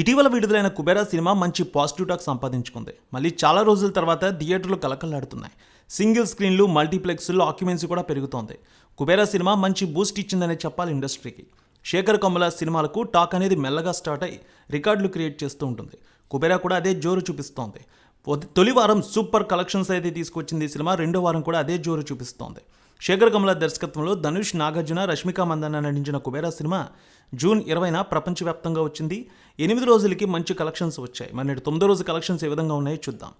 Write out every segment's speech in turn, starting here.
ఇటీవల విడుదలైన కుబేరా సినిమా మంచి పాజిటివ్ టాక్ సంపాదించుకుంది. మళ్ళీ చాలా రోజుల తర్వాత థియేటర్లు కలకలాడుతున్నాయి. సింగిల్ స్క్రీన్లు మల్టీప్లెక్స్లో ఆక్యుమెన్సీ కూడా పెరుగుతోంది. కుబేరా సినిమా మంచి బూస్ట్ ఇచ్చిందనే చెప్పాలి ఇండస్ట్రీకి. శేఖర్ కమల సినిమాలకు టాక్ అనేది మెల్లగా స్టార్ట్ అయ్యి రికార్డులు క్రియేట్ చేస్తూ ఉంటుంది. కుబేరా కూడా అదే జోరు చూపిస్తోంది. తొలి వారం సూపర్ కలెక్షన్స్ అయితే తీసుకొచ్చింది ఈ సినిమా రెండో వారం కూడా అదే జోరు చూపిస్తోంది. శేఖర్ కమల దర్శకత్వంలో ధనుష్ నాగార్జున రష్మిక మందన్న నటించిన కుబేరా సినిమా జూన్ ఇరవైన ప్రపంచవ్యాప్తంగా వచ్చింది. ఎనిమిది రోజులకి మంచి కలెక్షన్స్ వచ్చాయి. మరి నేడు తొమ్మిదో రోజు కలెక్షన్స్ ఏ విధంగా ఉన్నాయో చూద్దాం.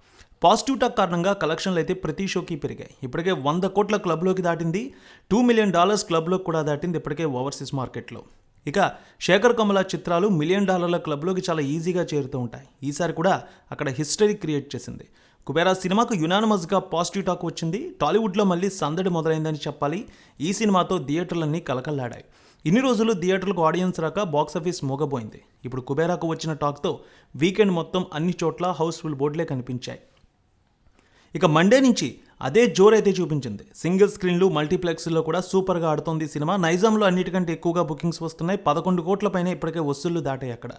పాజిటివ్ టాక్ కారణంగా కలెక్షన్లు అయితే ప్రతి షోకి పెరిగాయి. ఇప్పటికే వంద కోట్ల క్లబ్లోకి దాటింది. టూ మిలియన్ డాలర్స్ క్లబ్లోకి కూడా దాటింది ఇప్పటికే ఓవర్సీస్ మార్కెట్లో ఇక శేఖర్ కమల చిత్రాలు మిలియన్ డాలర్ల క్లబ్లోకి చాలా ఈజీగా చేరుతూ ఉంటాయి. ఈసారి కూడా అక్కడ హిస్టరీ క్రియేట్ చేసింది. కుబేరా సినిమాకు యునానమస్గా పాజిటివ్ టాక్ వచ్చింది. టాలీవుడ్లో మళ్ళీ సందడి మొదలైందని చెప్పాలి. ఈ సినిమాతో థియేటర్లన్నీ కలకల్లాడాయి ఇన్ని రోజులు థియేటర్లకు ఆడియన్స్ రాక బాక్సాఫీస్ మోగబోయింది. ఇప్పుడు కుబేరాకు వచ్చిన టాక్తో వీకెండ్ మొత్తం అన్ని చోట్ల హౌస్ఫుల్ బోర్డులే కనిపించాయి. ఇక మండే నుంచి అదే జోరైతే చూపించింది. సింగిల్ స్క్రీన్లు మల్టీప్లెక్స్లో కూడా సూపర్గా ఆడుతోంది సినిమా. నైజాంలో అన్నిటికంటే ఎక్కువగా బుకింగ్స్ వస్తున్నాయి. పదకొండు కోట్ల పైన ఇప్పటికే వసూళ్ళు దాటాయి అక్కడ.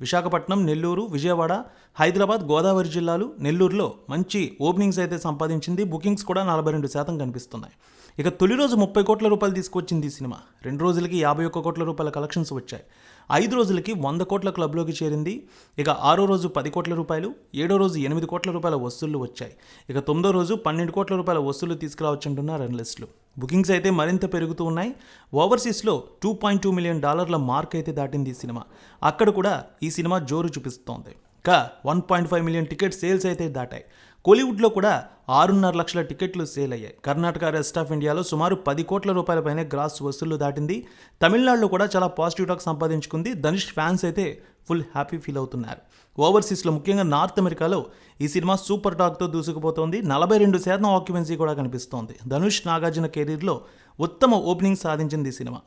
విశాఖపట్నం నెల్లూరు విజయవాడ హైదరాబాద్ గోదావరి జిల్లాలు నెల్లూరులో మంచి ఓపెనింగ్స్ అయితే సంపాదించింది. బుకింగ్స్ కూడా నలభై రెండు శాతం కనిపిస్తున్నాయి. ఇక తొలి రోజు ముప్పై కోట్ల రూపాయలు తీసుకొచ్చింది ఈ సినిమా. రెండు రోజులకి యాభై ఒక్క కోట్ల రూపాయల కలెక్షన్స్ వచ్చాయి. ఐదు రోజులకి వంద కోట్ల క్లబ్లోకి చేరింది. ఇక ఆరో రోజు పది కోట్ల రూపాయలు ఏడో రోజు ఎనిమిది కోట్ల రూపాయల వసూళ్ళు వచ్చాయి. ఇక తొమ్మిదో రోజు పన్నెండు కోట్ల రూపాయల వసూళ్ళు తీసుకురావచ్చంటున్నారు అనలిస్టులు బుకింగ్స్ అయితే మరింత పెరుగుతూ ఉన్నాయి. ఓవర్సీస్లో టూ పాయింట్ టూ మిలియన్ డాలర్ల మార్క్ అయితే దాటింది ఈ సినిమా. అక్కడ కూడా ఈ సినిమా జోరు చూపిస్తోంది. ఇంకా one point five million ticket sales అయితే దాటాయి. కోలీవుడ్లో కూడా ఆరున్నర లక్షల టికెట్లు సేల్ అయ్యాయి. కర్ణాటక రెస్ట్ ఆఫ్ ఇండియాలో సుమారు పది కోట్ల రూపాయల పైన గ్రాస్ వసూళ్ళు దాటింది. తమిళనాడులో కూడా చాలా పాజిటివ్ టాక్ సంపాదించుకుంది. ధనుష్ ఫ్యాన్స్ అయితే ఫుల్ హ్యాపీ ఫీల్ అవుతున్నారు. ఓవర్సీస్లో ముఖ్యంగా నార్త్ అమెరికాలో ఈ సినిమా సూపర్ టాక్తో దూసుకుపోతోంది. నలభై రెండు శాతం ఆక్యుపెన్సీ కూడా కనిపిస్తోంది. ధనుష్ నాగార్జున కెరీర్లో ఉత్తమ ఓపెనింగ్ సాధించింది ఈ సినిమా.